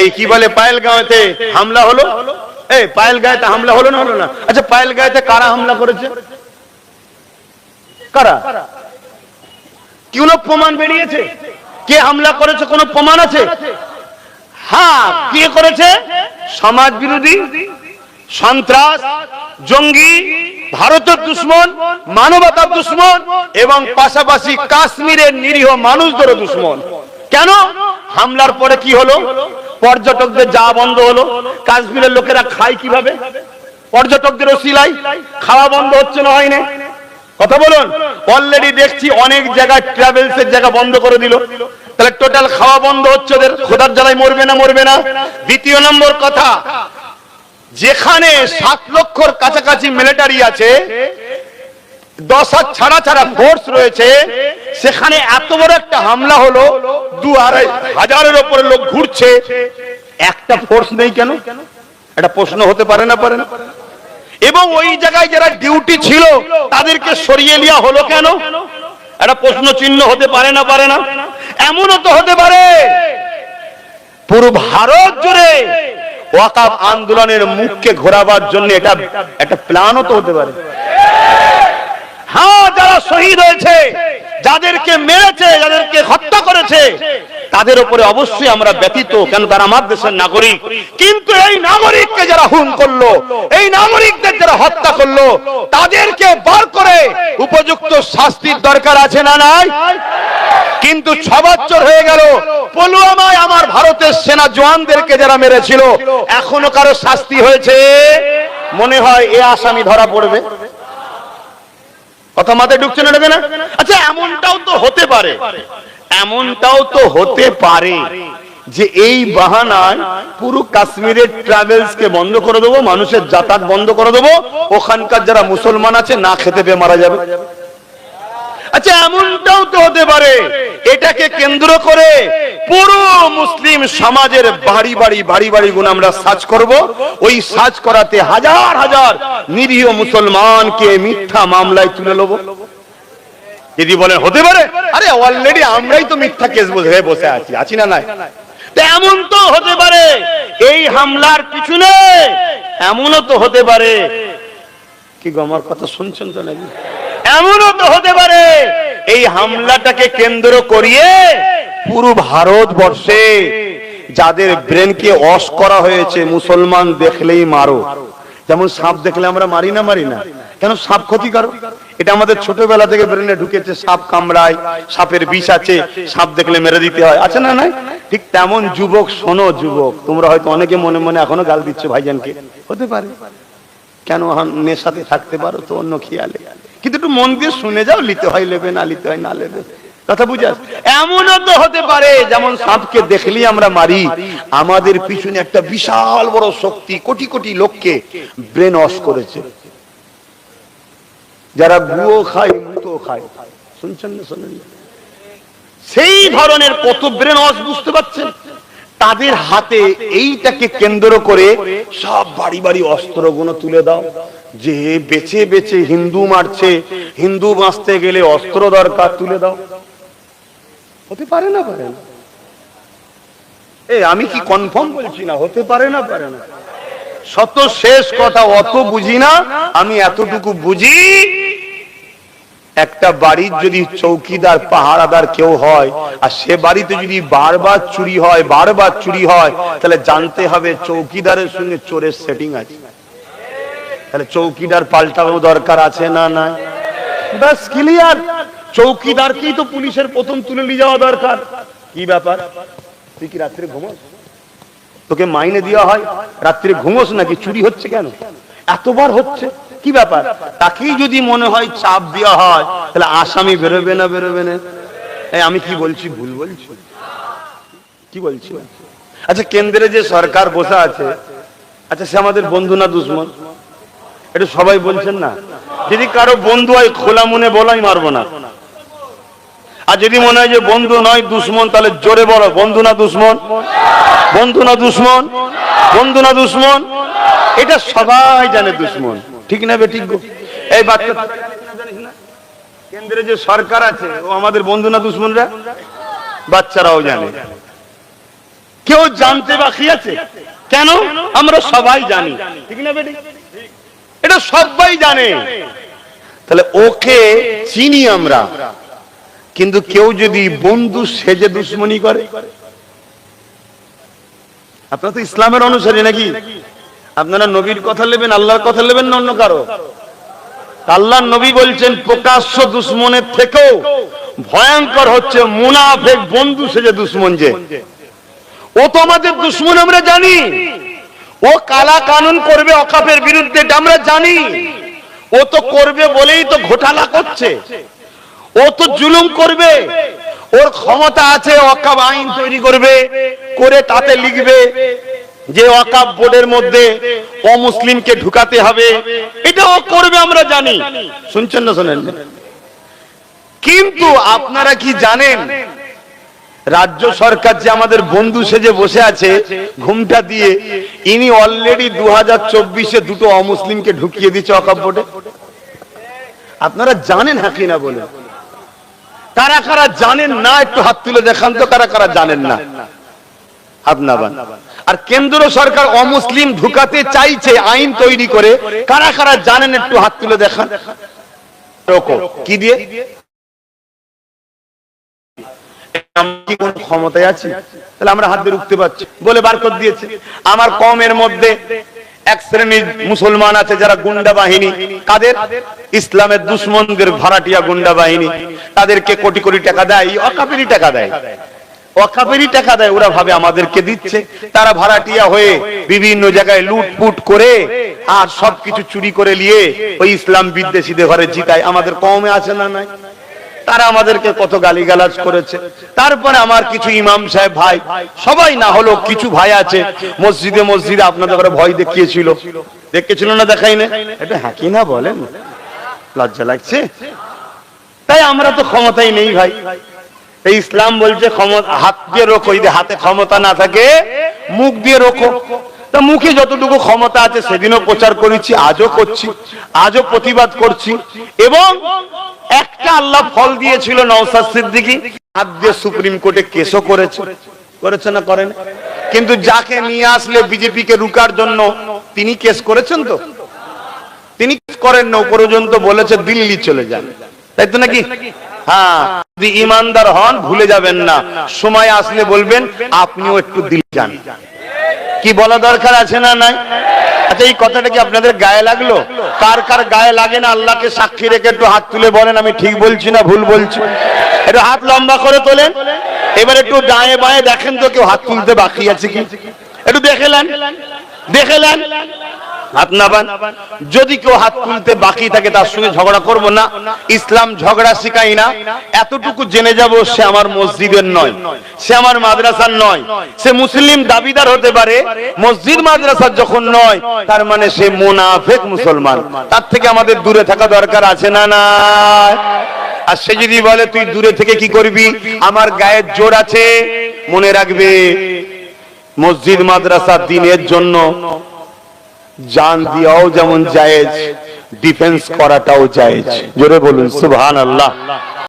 এই কি বলে পায়েল গাঁওতে হামলা হলো? এই পায়েল গাঁয়েতে হামলা হলো না হলো না? আচ্ছা পায়েল গাঁয়েতে কারা হামলা করেছে? কারা? কোনো প্রমাণ বেরিয়েছে? কে হামলা করেছে, কোনো প্রমাণ আছে? হ্যাঁ কে করেছে? সমাজ বিরোধী, সন্ত্রাস, জঙ্গি, ভারতের দুশ্মন, মানবতার দুশ্মন, এবং পাশাপাশি কাশ্মীরের নিরীহ মানুষদেরও দুশ্মন। কেন? হামলার পরে কি হলো? পর্যটকদের যা বন্ধ হলো। কাশ্মীরের লোকেরা খায় কীভাবে? পর্যটকদের ওসিলাই খাওয়া বন্ধ হচ্ছে না হয়নি কথা বলুন। অলরেডি দেখছি অনেক জায়গায় ট্রাভেলস এর জায়গা বন্ধ করে দিল। তাহলে টোটাল খাওয়া বন্ধ হচ্ছে ওদের। খোদার জ্বালায় মরবে না মরবে না। দ্বিতীয় নম্বর কথা, যেখানে সাত লক্ষর কাছাকাছি মিলিটারি আছে, দশ ছাড়া ছাড়া ফোর্স রয়েছে সেখানে এত বড় একটা হামলা হলো, দু আড়াই হাজারের ওপরে লোক ঘুরছে। একটা ফোর্স নেই কেন? এটা প্রশ্ন হতে পারে না পারে না। এবং ওই জায়গায় যারা ডিউটি ছিল, তাদেরকে সরিয়ে নেওয়া হলো কেন? একটা প্রশ্ন চিহ্ন হতে পারে না পারে না। এমনও তো হতে পারে। পুরো ভারত জুড়ে ওয়াকাব আন্দোলনের মুখকে ঘোরাবার জন্য এটা একটা প্ল্যানও তো হতে পারে। হ্যাঁ যারা শহীদ হয়েছে যাদেরকে মেরেছে, যাদেরকে হত্যা করেছে, তাদের উপরে অবশ্যই আমরা ব্যতীত, কেন তারা আমার দেশের নাগরিক? কিন্তু এই নাগরিককে যারা হুন করল, এই নাগরিকদের যারা হত্যা করল, তাদেরকে বার করে উপযুক্ত শাস্তির দরকার আছে না নাই? কিন্তু ছ বছর হয়ে গেল, পুলওয়ামায় আমার ভারতের সেনা জওয়ানদেরকে যারা মেরেছিল, এখনও কারও শাস্তি হয়েছে? মনে হয় এ আসামি ধরা পড়বে। কথা মাথায় ঢুকছে না ঢুকে না? আচ্ছা এমনটাও তো হতে পারে। এমনটাও তো হতে পারে যে এই বাহানায় পুরো কাশ্মীরের ট্রাভেলস কে বন্ধ করে দেবো, মানুষের যাতায়াত বন্ধ করে দেবো, ওখানকার যারা মুসলমান আছে না খেতে পেয়ে মারা যাবে। আচ্ছা এমনটাও তো হতে পারে। এটাকে কেন্দ্র করে পুরো মুসলিম সমাজের বাড়ি বাড়ি বাড়ি বাড়ি গুণ আমরা সার্চ করব। ওই সার্চ করাতে হাজার হাজার নিরীহ মুসলমানকে মিথ্যা মামলায় তুলে নেব। যদি বলেন, হতে পারে। আরে অলরেডি আমরাই তো মিথ্যা কেস হয়ে বসে আছি। আছি না নাই? এমন তো হতে পারে। এই হামলার পিছনে এমনও তো হতে পারে। কি গো, আমার কথা শুনছেন তো নাকি? এমনও তো হতে পারে এই হামলাটাকে কেন্দ্র করিয়ে পুরো ভারতবর্ষে যাদের ব্রেনকে অস করা হয়েছে, মুসলমান দেখলেই মারো। যেমন সাপ দেখলে আমরা মারি না মারি না? কেন সাপ ক্ষতিকারক এটা আমাদের ছোটবেলা থেকে ব্রেনে ঢুকেছে, সাপ কামড়ায়, সাপের বিষ আছে, সাপ দেখলে মেরে দিতে হয়। আছে না নাই? ঠিক তেমন যুবক, শোনো যুবক, তোমরা হয়তো অনেকে মনে মনে এখনও গাল দিচ্ছ ভাইজানকে। হতে পারে। কেন নেশাতে থাকতে পারো তো অন্য খেয়ালে? কিন্তু একটু মন দিয়ে শুনে যাও, লিতে হয় লেবে, না লিতে হয়, না লেবে। কথা বুঝাস এমনও তো হতে পারে, যেমন সাপকে দেখলেই আমরা মারি, আমাদের পিছনে একটা বিশাল বড় শক্তি কোটি কোটি লোককে ব্রেন ওয়াশ করেছে। যারা গুয়ো খায়, মুতো খায়। শুনছেন না, শোনেন সেই ধরনের কত ব্রেন ওয়াশ বুঝতে পারছেন? তাদের হাতে এইটাকে কেন্দ্র করে সব বাড়ি বাড়ি অস্ত্রগুলো তুলে দাও। যে বেছে বেছে হিন্দু মারছে, হিন্দু বাঁচতে গেলে অস্ত্র দরকার তুলে দাও। হতে পারে না পারে না। এ, আমি কি কনফার্ম বলছি না? হতে পারে না পারে না। শত শেষ কথা অত বুঝি না, আমি এতটুকু বুঝি একটা বাড়ির যদি চৌকিদার, পাহারাদার কেউ হয়, আর সে বাড়িতে যদি বারবার চুরি হয়, বারবার চুরি হয়, তাহলে জানতে হবে চৌকিদারের সঙ্গে চোরের সেটিং আছে। তাহলে চৌকিদার পাল্টানো দরকার আছে না না ব্যাস ক্লিয়ার চৌকিদারকেই তো পুলিশের প্রথম তুলে নিয়ে যাওয়া দরকার। কি ব্যাপার? তুই কি রাত্রে ঘুমোস? তোকে মাইনে দেওয়া হয়? রাত্রে ঘুমোস নাকি? চুরি হচ্ছে কেন? এতবার হচ্ছে? কি ব্যাপার? তাকেই যদি মনে হয় চাপ দেওয়া হয়, তাহলে আসামি বেরোবে না বেরোবে না? আমি কি বলছি? ভুল বলছি? কি বলছি? আচ্ছা কেন্দ্রে যে সরকার বসে আছে আচ্ছা সে আমাদের বন্ধু না দুশ্মন? এটা সবাই বলছেন না? যদি কারও বন্ধু হয়, খোলা মনে বলাই মারবো না। আর যদি মনে হয় যে বন্ধু নয়, দুশ্মন, তাহলে জোরে বলো, বন্ধু না দুশ্মন? বন্ধু না দুশ্মন? বন্ধু না দুশ্মন? এটা সবাই জানে দুশ্মন। ঠিক না বে, ঠিক এই বাচ্চা কেন্দ্রে যে সরকার আছে, ও আমাদের বন্ধু না দুশ্মনরা? বাচ্চারাও জানে। কেউ জানতে বাকি আছে? কেন? আমরা সবাই জানি। ঠিক না বেটি এটা সবাই জানে। তাহলে ওকে চিনি আমরা। কিন্তু কেউ যদি বন্ধু সেজে দুশ্মনী করে? আপনারা তো ইসলামের অনুসারী নাকি? আপনারা নবীর কথা নেবেন, আল্লাহর কথা নেবেন না অন্য কারও? আল্লাহ নবী বলছেন, প্রকাশ্য দুশ্মনের থেকেও ভয়ঙ্কর হচ্ছে মুনাফেক বন্ধু সেজে দুশ্মন যে। ও তো আমাদের দুশ্মন আমরা জানি। ও কালা কানুন করবে অকাপের বিরুদ্ধে, এটা আমরা জানি। ও তো করবে বলেই তো ঘোটালা করছে। ও তো জুলুম করবে। ওর ক্ষমতা আছে, অকাপ আইন তৈরি করবে, করে তাতে লিখবে। যে অকাপ বোর্ডের মধ্যে অমুসলিমকে ঢুকাতে হবে, এটাও করবে আমরা জানি। শুনছেন না শোনেন? কিন্তু আপনারা কি জানেন? রাজ্য সরকার যে আমাদের বন্ধু সেজে বসে আছে, ঘুমটা দিয়ে, ইনি অলরেডি দু হাজার চব্বিশে দুটো অমুসলিমকে ঢুকিয়ে দিচ্ছে অকাপ বোর্ডে। আপনারা জানেন হাকি না বলে? কারা কারা জানেন না, একটু হাত তুলে দেখান তো, কারা কারা জানেন না? আপনাবান আর কেন্দ্র সরকার অমুসলিম ঢুকাতে চাইছে, আইন তৈরি করে। কারা কারা জানেন একটু হাত তুলে দেখান। কি দিয়ে? আমরা হাত দিয়ে পারছি। বলে বার আমার মধ্যে এক শ্রেণির মুসলমান আছে যারা গুন্ডা বাহিনী। কাদের? ইসলামের ভাড়াটিয়া গুন্ডা বাহিনী। তাদেরকে কোটি কোটি টাকা দেয় অকাপেরই টাকা দেয়। অকাপেরই টাকা দেয়, ওরা ভাবে আমাদেরকে দিচ্ছে। তারা ভাড়াটিয়া হয়ে বিভিন্ন জায়গায় লুটপুট করে আর সবকিছু চুরি করে নিয়ে ওই ইসলাম বিদ্বেষীদের ঘরে জিতায়। আমাদের কমে আছে না নাই? তারা আমাদেরকে কত গালিগালাজ করেছে। তারপরে আমার কিছু ইমাম সাহেব ভাই, সবাই না হলো কিছু ভাই আছে, মসজিদে মসজিদে আপনাদের ঘরে ভয় দেখিয়েছিল। দেখেছিল না দেখাই না এটা হ্যাঁ কি না বলেন? লজ্জা লাগছে? তাই আমরা তো ক্ষমতাই নেই ভাই। এই ইসলাম বলছে হাত দিয়ে রোখো যদি হাতে ক্ষমতা না থাকে, মুখ দিয়ে রোখো তা মুখে যতটুকু ক্ষমতা আছে সেদিনও প্রচার করেছি, আজও করছি, আজও প্রতিবাদ করছি। এবং একটা আল্লাহ ফল দিয়েছিল নওসাদ সিদ্দিকি, হাত দিয়ে সুপ্রিম কোর্টে কেসও করেছে। করেছে না করেন? কিন্তু যাকে নিয়ে আসলে বিজেপি কে রুকার জন্য, তিনি কেস করেছেন তো? তিনি কেস করেন না পর্যন্ত বলেছে দিল্লি চলে যান। তাই তো নাকি? হ্যাঁ যদি ইমানদার হন, ভুলে যাবেন না। সময় আসলে বলবেন, আপনিও একটু দিল্লি যান। কি বলা দরকার আছে না নাই? আচ্ছা এই কথাটা কি আপনাদের গায়ে লাগল? কার কার গায়ে লাগে না আল্লাহকে সাক্ষী রেখে একটু হাত তুলে বলেন, আমি ঠিক বলছি না ভুল বলছি? একটু হাত লম্বা করে তোলেন। এবার একটু ডায়ে বায়ে দেখেন তো কেউ হাত তুলতে বাকি আছে কি? একটু দেখেলেন দেখেলেন হাত নাবান যদি কেউ হাত তুলতে বাকি থাকে, তার সঙ্গে ঝগড়া করব না। ইসলাম ঝগড়া শিখাই না। এতটুকু জেনে যাব, সে আমার মসজিদের নয়। সে আমার মাদ্রাসার নয়। সে মুসলিম দাবিদার হতে পারে। মসজিদ মাদ্রাসার যখন নয়, তার মানে সে মোনাফেক মুসলমান। তার থেকে আমাদের দূরে থাকা দরকার আছে না না আর সে যদি বলে, তুই দূরে থেকে কি করবি? আমার গায়ের জোর আছে। মনে রাখবে, মসজিদ মাদ্রাসা দিনের জন্য জান দিয়াও যেমন জায়েজ ডিফেন্স করাটাও জায়েজ। জোরে বলুন সুবহান আল্লাহ